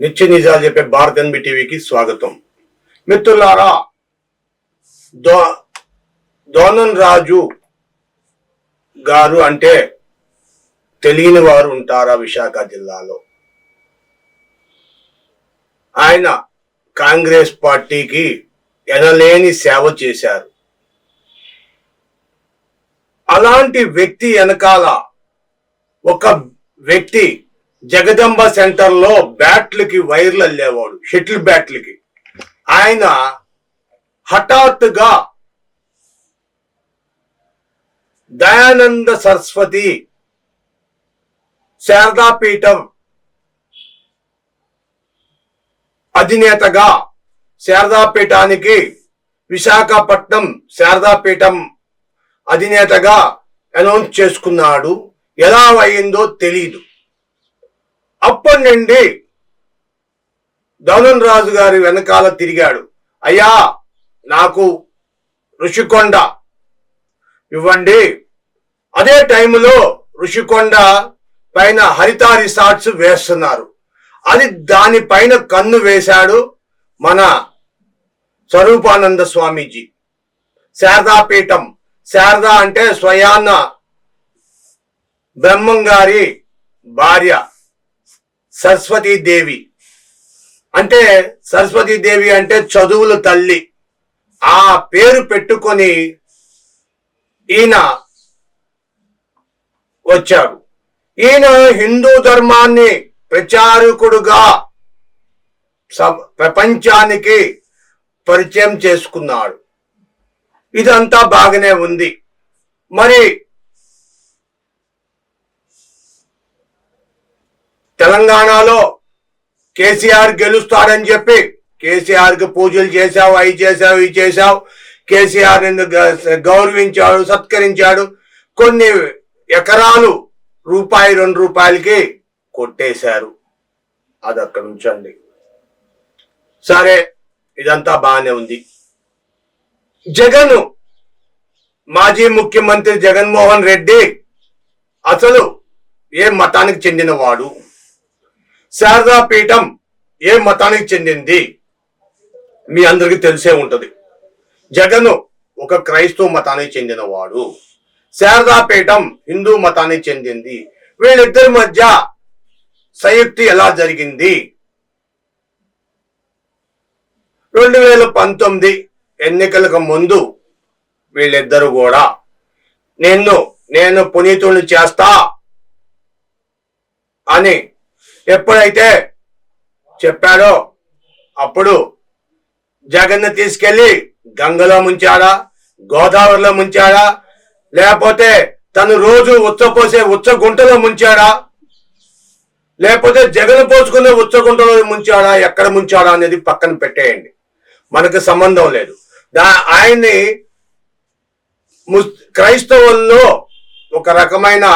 నిత్య నిజాలు చెప్పే భారత్ ఎన్బి టీవీకి స్వాగతం. మిత్రులారా దో దోనన్ రాజు గారు అంటే తెలియని వారు ఉంటారా విశాఖ జిల్లాలో? ఆయన కాంగ్రెస్ పార్టీకి ఎనలేని సేవ చేశారు. అలాంటి వ్యక్తి వెనకాల ఒక వ్యక్తి జగదంబ సెంటర్లో బ్యాట్లకి వైర్లు అల్లేవాడు షటిల్ బ్యాట్లకి. ఆయన హఠాత్తుగా దయానంద సరస్వతి శారదాపీఠం అధినేతగా శారదాపీఠానికి విశాఖపట్నం శారదాపీఠం అధినేతగా అనౌన్స్ చేసుకున్నాడు. ఎలా అయిందో తెలియదు అప్పటి నుండి ధనున్ రాజు గారి వెనకాల తిరిగాడు. అయ్యా నాకు ఋషికొండ ఇవ్వండి. అదే టైంలో ఋషికొండ పైన హరిత రిసార్ట్స్ వేస్తున్నారు. అది దానిపైన కన్ను వేశాడు మన స్వరూపానంద స్వామీజీ. శారదాపీఠం. శారద అంటే స్వయాన్న బ్రహ్మం గారి భార్య. సరస్వతీదేవి అంటే సరస్వతీదేవి అంటే చదువుల తల్లి. ఆ పేరు పెట్టుకొని ఈయన వచ్చాడు ఈయన హిందూ ధర్మాన్ని ప్రచారకుడుగా ప్రపంచానికి పరిచయం చేసుకున్నాడు. ఇదంతా బాగానే ఉంది. మరి తెలంగాణలో కేసీఆర్ గెలుస్తాడని చెప్పి కేసీఆర్కి పూజలు చేశావు అవి చేశావు ఇవి చేశావు. కేసీఆర్ నిన్ను గౌరవించాడు సత్కరించాడు. కొన్ని ఎకరాలు రూపాయి రెండు రూపాయలకి కొట్టేశారు. అది అక్కడ ఉంచండి. సరే ఇదంతా బాగానే ఉంది. జగన్ మాజీ ముఖ్యమంత్రి జగన్మోహన్ రెడ్డి అసలు ఏ మతానికి చెందినవాడు? శారదాపీఠం ఏ మతానికి చెందింది? మీ అందరికీ తెలిసే ఉంటది. జగన్ ఒక క్రైస్తవ మతానికి చెందినవాడు. శారదాపీఠం హిందూ మతానికి చెందింది. వీళ్ళిద్దరి మధ్య సంయుక్తి ఎలా జరిగింది? రెండు వేల పంతొమ్మిది ఎన్నికలకు ముందు వీళ్ళిద్దరు కూడా నిన్ను నేను పునీతుని చేస్తా అని ఎప్పుడైతే చెప్పాడో అప్పుడు జగన్ తీసుకెళ్ళి గంగలో ముంచాడా గోదావరిలో ముంచాడా లేకపోతే తను రోజు ఉచ్చపోసే ఉచ్చ గుంటలో ముంచాడా లేకపోతే జగన్ పోసుకునే ఉచ్చ గుంటలో ముంచాడా ఎక్కడ ముంచాడా అనేది పక్కన పెట్టేయండి. మనకు సంబంధం లేదు. దా ఆయన్ని క్రైస్తవుల్లో ఒక రకమైన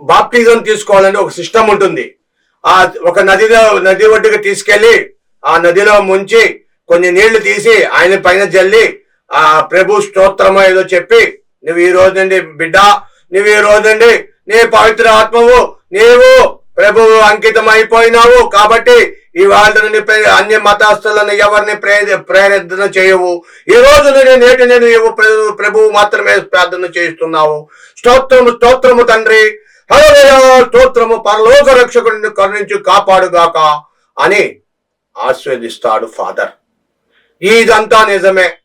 బాప్టిజం తీసుకోవాలని ఒక సిస్టమ్ ఉంటుంది. ఆ ఒక నదిలో నది ఒడ్డుకు తీసుకెళ్ళి ఆ నదిలో ముంచి కొన్ని నీళ్ళు తీసి ఆయన పైన జల్లి ఆ ప్రభు స్తోత్రమో ఏదో చెప్పి నువ్వు ఈ రోజు బిడ్డ నువ్వు ఈ రోజు నీ పవిత్ర ఆత్మవు నీవు ప్రభువు అంకితం అయిపోయినావు కాబట్టి ఇవాళ నుండి అన్య మతస్థులను ఎవరిని ప్రే ప్రేరేపణ చేయవు. ఈ రోజు నుండి నేటి నేను ప్రభు- ప్రభువు మాత్రమే ప్రార్థన చేస్తున్నావు స్తోత్రము స్తోత్రము తండ్రి. స్తోత్రము పరలోక రక్షకుడిని కరుణించి కాపాడుగాక అని ఆస్వాదిస్తాడు ఫాదర్. ఇదంతా నిజమే.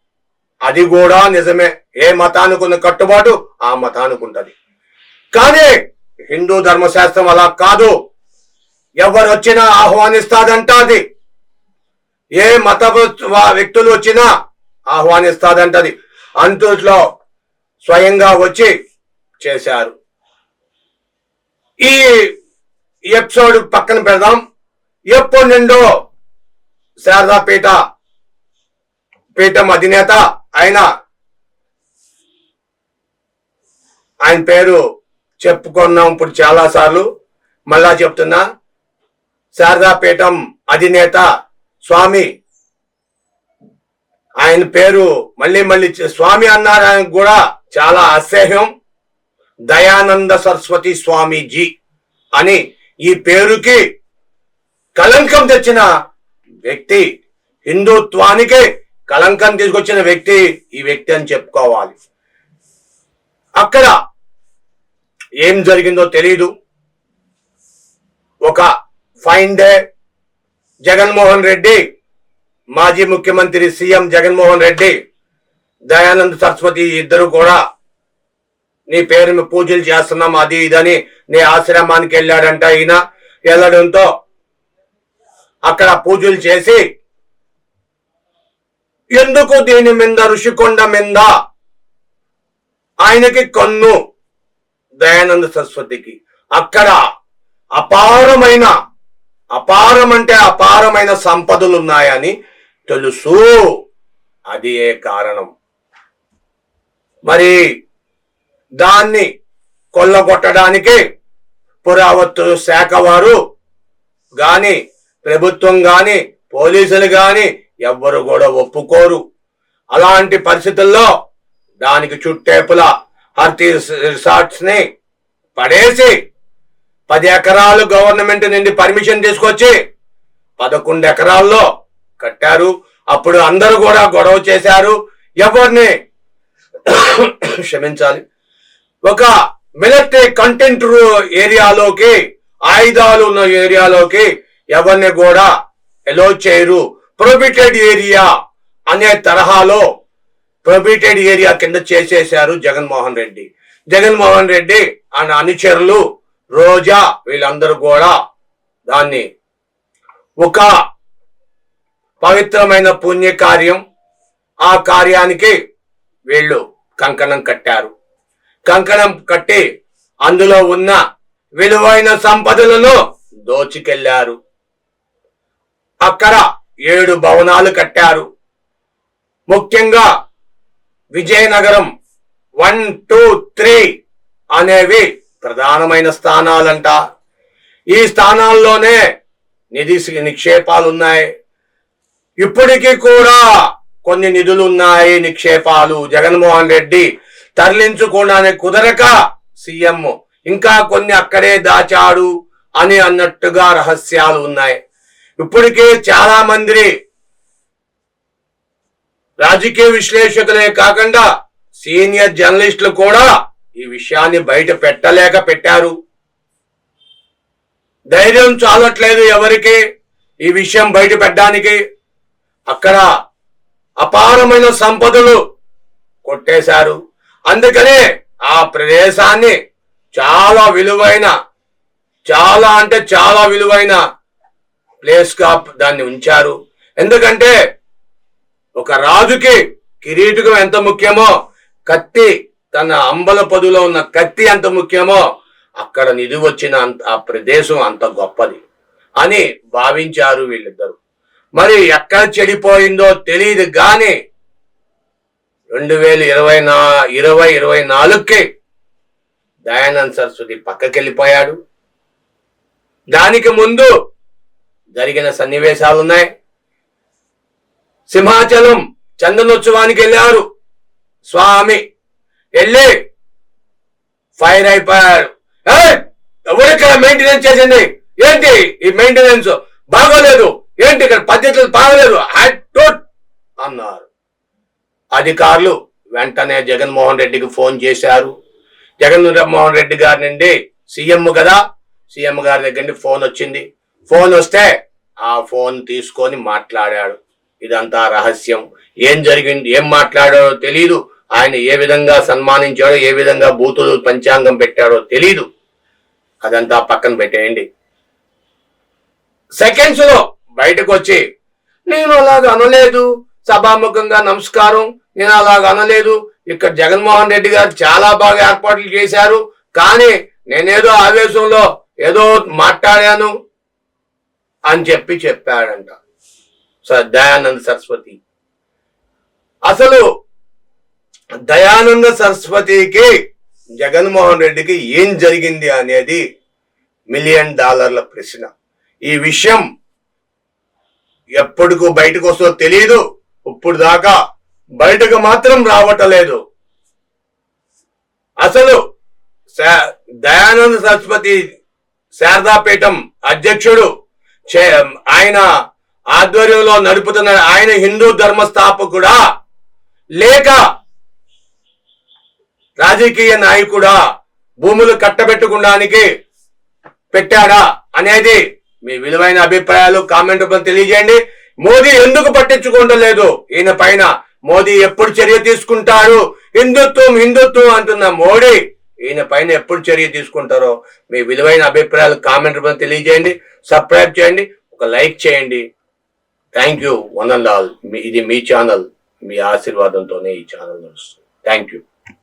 అది కూడా నిజమే. ఏ మతానికి ఉన్న కట్టుబాటు ఆ మతానికి ఉంటది కానీ హిందూ ధర్మశాస్త్రం అలా కాదు. ఎవరు వచ్చినా ఆహ్వానిస్తాదంట అది ఏ మత వ్యక్తులు వచ్చినా ఆహ్వానిస్తాదంటది. అంతట్లో స్వయంగా వచ్చి చేశారు. ఈ ఎపిసోడ్ పక్కన పెడదాం. ఎప్పటి నుండో శారదాపేట పీఠం అధినేత ఆయన ఆయన పేరు చెప్పుకున్నాం ఇప్పుడు చాలా సార్లు మళ్ళా చెప్తున్నా శారదాపీఠం అధినేత స్వామి ఆయన పేరు మళ్ళీ మళ్ళీ స్వామి అన్నారు ఆయనకు కూడా చాలా అసహ్యం. దయానంద సరస్వతి స్వామీజీ అని ఈ పేరుకి కలంకం తెచ్చిన వ్యక్తి హిందుత్వానికి కలంకం తీసుకొచ్చిన వ్యక్తి ఈ వ్యక్తి అని చెప్పుకోవాలి. అక్కడ ఏం జరిగిందో తెలీదు. ఒక ఫైన్ డే జగన్మోహన్ రెడ్డి మాజీ ముఖ్యమంత్రి సీఎం జగన్మోహన్ రెడ్డి దయానంద్ సరస్వతి ఇద్దరు కూడా నీ పేరు పూజలు చేస్తున్నాం అది ఇదని నీ ఆశ్రమానికి వెళ్ళాడంట ఈయన. వెళ్ళడంతో అక్కడ పూజలు చేసి ఎందుకు దీని మీద ఋషికొండ మీద ఆయనకి కన్ను? దయానంద సరస్వతికి. అక్కడ అపారమైన అపారం అంటే అపారమైన సంపదలు ఉన్నాయని తెలుసు. అది ఏ కారణం? మరి దాన్ని కొల్లగొట్టడానికి పురావత్తు శాఖ వారు గాని ప్రభుత్వం గాని పోలీసులు గాని ఎవ్వరు కూడా ఒప్పుకోరు. అలాంటి పరిస్థితుల్లో దానికి చుట్టేపుల హర్తీ రిసార్ట్స్ని పడేసి పది ఎకరాలు గవర్నమెంట్ నుండి పర్మిషన్ తీసుకొచ్చి పదకొండు ఎకరాల్లో కట్టారు. అప్పుడు అందరూ కూడా గొడవ చేశారు. ఎవరిని క్షమించాలి? ఒక మిలిటరీ కంటెంట్ ఏరియాలోకి ఆయుధాలు ఉన్న ఏరియాలోకి ఎవరిని కూడా ఎలో చేయరు. ప్రొబిటెడ్ ఏరియా అనే తరహాలో ప్రొబిటెడ్ ఏరియా కింద చేసేశారు జగన్మోహన్ రెడ్డి. జగన్మోహన్ రెడ్డి ఆయన అనుచరులు రోజా వీళ్ళందరూ కూడా దాన్ని ఒక పవిత్రమైన పుణ్య కార్యం ఆ కార్యానికి వీళ్ళు కంకణం కట్టారు. కంకణం కట్టి అందులో ఉన్న విలువైన సంపదలను దోచుకెళ్ళారు. అక్కడ ఏడు భవనాలు కట్టారు. ముఖ్యంగా విజయనగరం వన్ టూ త్రీ అనేవి ప్రధానమైన స్థానాలంట. ఈ స్థానాల్లోనే నిధి నిక్షేపాలు ఉన్నాయి ఇప్పటికీ కూడా కొన్ని నిధులు ఉన్నాయి నిక్షేపాలు. జగన్మోహన్ రెడ్డి తరలించుకోవడానికి కుదరక సీఎం. ఇంకా కొన్ని అక్కడే దాచాడు అని అన్నట్టుగా రహస్యాలు ఉన్నాయి. ఇప్పటికే చాలా మంది రాజకీయ విశ్లేషకులే కాకుండా సీనియర్ జర్నలిస్టులు కూడా ఈ విషయాన్ని బయట పెట్టలేక పెట్టారు. ధైర్యం చాలట్లేదు ఎవరికి ఈ విషయం బయట పెట్టడానికి. అక్కడ అపారమైన సంపదలు కొట్టేశారు. అందుకనే ఆ ప్రదేశాన్ని చాలా విలువైన చాలా అంటే చాలా విలువైన ప్లేస్గా దాన్ని ఉంచారు. ఎందుకంటే ఒక రాజుకి కిరీటకం ఎంత ముఖ్యమో కత్తి తన అంబల పదులో ఉన్న కత్తి ఎంత ముఖ్యమో అక్కడ నిధి వచ్చిన అంత ఆ ప్రదేశం అంత గొప్పది అని భావించారు వీళ్ళిద్దరు. మరి ఎక్కడ చెడిపోయిందో తెలియదు కానీ రెండు వేల ఇరవై నా ఇరవై ఇరవై నాలుగుకి దయానంద్ సరస్వతి పక్కకెళ్ళిపోయాడు. దానికి ముందు జరిగిన సన్నివేశాలు ఉన్నాయి సింహాచలం చందనోత్సవానికి వెళ్ళారు స్వామి వెళ్ళి ఫైర్ అయిపోయారు "ఏయ్, ఎవరిక్కడ మెయింటెనెన్స్ చేసింది? ఏంటి ఈ మెయింటెనెన్స్? బాగోలేదు. ఏంటి ఇక్కడ పద్ధతులు బాగోలేదు? అన్నారు. అధికారులు వెంటనే జగన్మోహన్ రెడ్డికి ఫోన్ చేశారు. జగన్మోహన్ రెడ్డి గారి నుండి సీఎం కదా సీఎం గారి దగ్గర నుండి ఫోన్ వచ్చింది. ఫోన్ వస్తే ఆ ఫోన్ తీసుకొని మాట్లాడాడు. ఇదంతా రహస్యం. ఏం జరిగింది ఏం మాట్లాడాడో తెలియదు ఆయన ఏ విధంగా సన్మానించాడో ఏ విధంగా బూతులు పంచాంగం పెట్టాడో తెలీదు. అదంతా పక్కన పెట్టేయండి. సెకండ్స్లో బయటకు వచ్చి నేను అలాగ అనలేదు. సభాముఖంగా నమస్కారం. నేను అలాగ అనలేదు. ఇక్కడ జగన్మోహన్ రెడ్డి గారు చాలా బాగా ఏర్పాట్లు చేశారు. కానీ నేనేదో ఆవేశంలో ఏదో మాట్లాడాను అని చెప్పి చెప్పాడంట. సార్ దయానంద సరస్వతి. అసలు దయానంద సరస్వతికి జగన్మోహన్ రెడ్డికి ఏం జరిగింది అనేది మిలియన్ డాలర్ల ప్రశ్న. ఈ విషయం ఎప్పటికు బయటకు వస్తుందో తెలియదు ఇప్పుడు దాకా బయటకు మాత్రం రావటలేదు. అసలు దయానంద సరస్వతి శారదాపీఠం అధ్యక్షుడు ఆయన ఆధ్వర్యంలో నడుపుతున్న ఆయన హిందూ ధర్మస్థాపకుడా లేక రాజకీయ నాయకుడా భూములు కట్టబెట్టుకోవడానికి పెట్టాడా అనేది మీ విలువైన అభిప్రాయాలు కామెంట్ తెలియజేయండి. మోదీ ఎందుకు పట్టించుకోవడం లేదు? ఈయన పైన మోదీ ఎప్పుడు చర్య తీసుకుంటారు హిందుత్వం హిందుత్వం అంటున్న మోడీ ఈయన పైన ఎప్పుడు చర్య తీసుకుంటారో మీ విలువైన అభిప్రాయాలు కామెంట్ రూపంలో తెలియజేయండి సబ్స్క్రైబ్ చేయండి ఒక లైక్ చేయండి. Thank you one and all. ఇది మీ ఛానల్. మీ ఆశీర్వాదంతోనే ఈ ఛానల్ నడుస్తుంది. Thank you